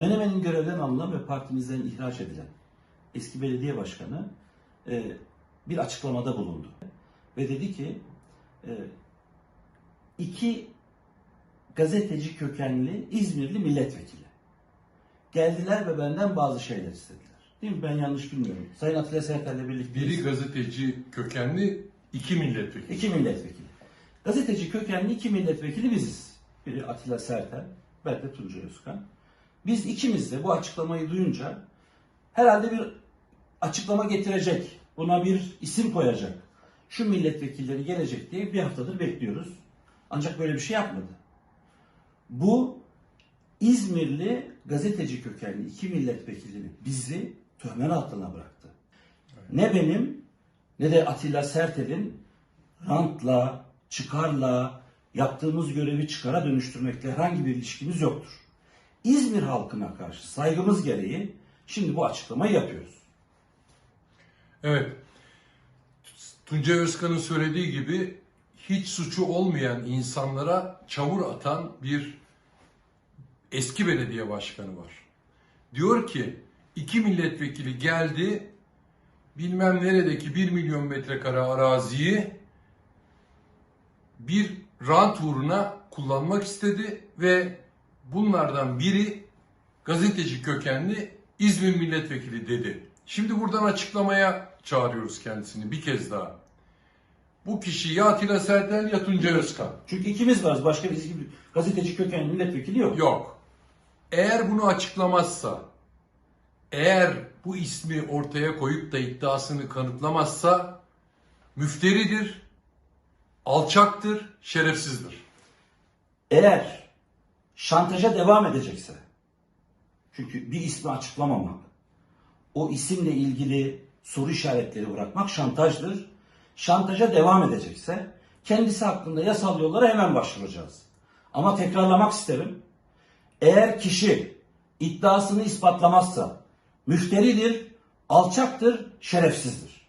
Menemen'in görevden alınan ve partimizden ihraç edilen eski belediye başkanı e, bir açıklamada bulundu. Ve dedi ki e, iki gazeteci kökenli İzmirli milletvekili geldiler ve benden bazı şeyler istediler. Değil mi? Ben yanlış bilmiyorum. Sayın Atilla Sertel'le birlikte Biri gazeteci kökenli, iki milletvekili. İki milletvekili. Gazeteci kökenli iki milletvekili biziz. Biri Atilla Sertel, ben de Tuncay Özkan. Biz ikimiz de bu açıklamayı duyunca herhalde bir açıklama getirecek, buna bir isim koyacak. Şu milletvekilleri gelecek diye bir haftadır bekliyoruz. Ancak böyle bir şey yapmadı. Bu İzmirli gazeteci kökenli iki milletvekilini bizi töhmen altına bıraktı. Ne benim ne de Atilla Sertel'in rantla, çıkarla, yaptığımız görevi çıkara dönüştürmekle herhangi bir ilişkimiz yoktur. İzmir halkına karşı saygımız gereği şimdi bu açıklamayı yapıyoruz. Evet. Tuncay Özkan'ın söylediği gibi hiç suçu olmayan insanlara çamur atan bir eski belediye başkanı var. Diyor ki iki milletvekili geldi bilmem neredeki bir milyon metrekare araziyi bir rant uğruna kullanmak istedi ve bunlardan biri gazeteci kökenli İzmir milletvekili dedi. Şimdi buradan açıklamaya çağırıyoruz kendisini bir kez daha. Bu kişi ya Atilla Sertel ya Tuncay Özkan. Çünkü ikimiz varız. Başka bir gazeteci kökenli milletvekili yok. Yok. Eğer bunu açıklamazsa, eğer bu ismi ortaya koyup da iddiasını kanıtlamazsa müfteridir, alçaktır, şerefsizdir. Eğer şantaja devam edecekse, çünkü bir ismi açıklamamak, o isimle ilgili soru işaretleri bırakmak şantajdır. Şantaja devam edecekse, kendisi hakkında yasal yollara hemen başvuracağız. Ama tekrarlamak isterim. Eğer kişi iddiasını ispatlamazsa müfteridir, alçaktır, şerefsizdir.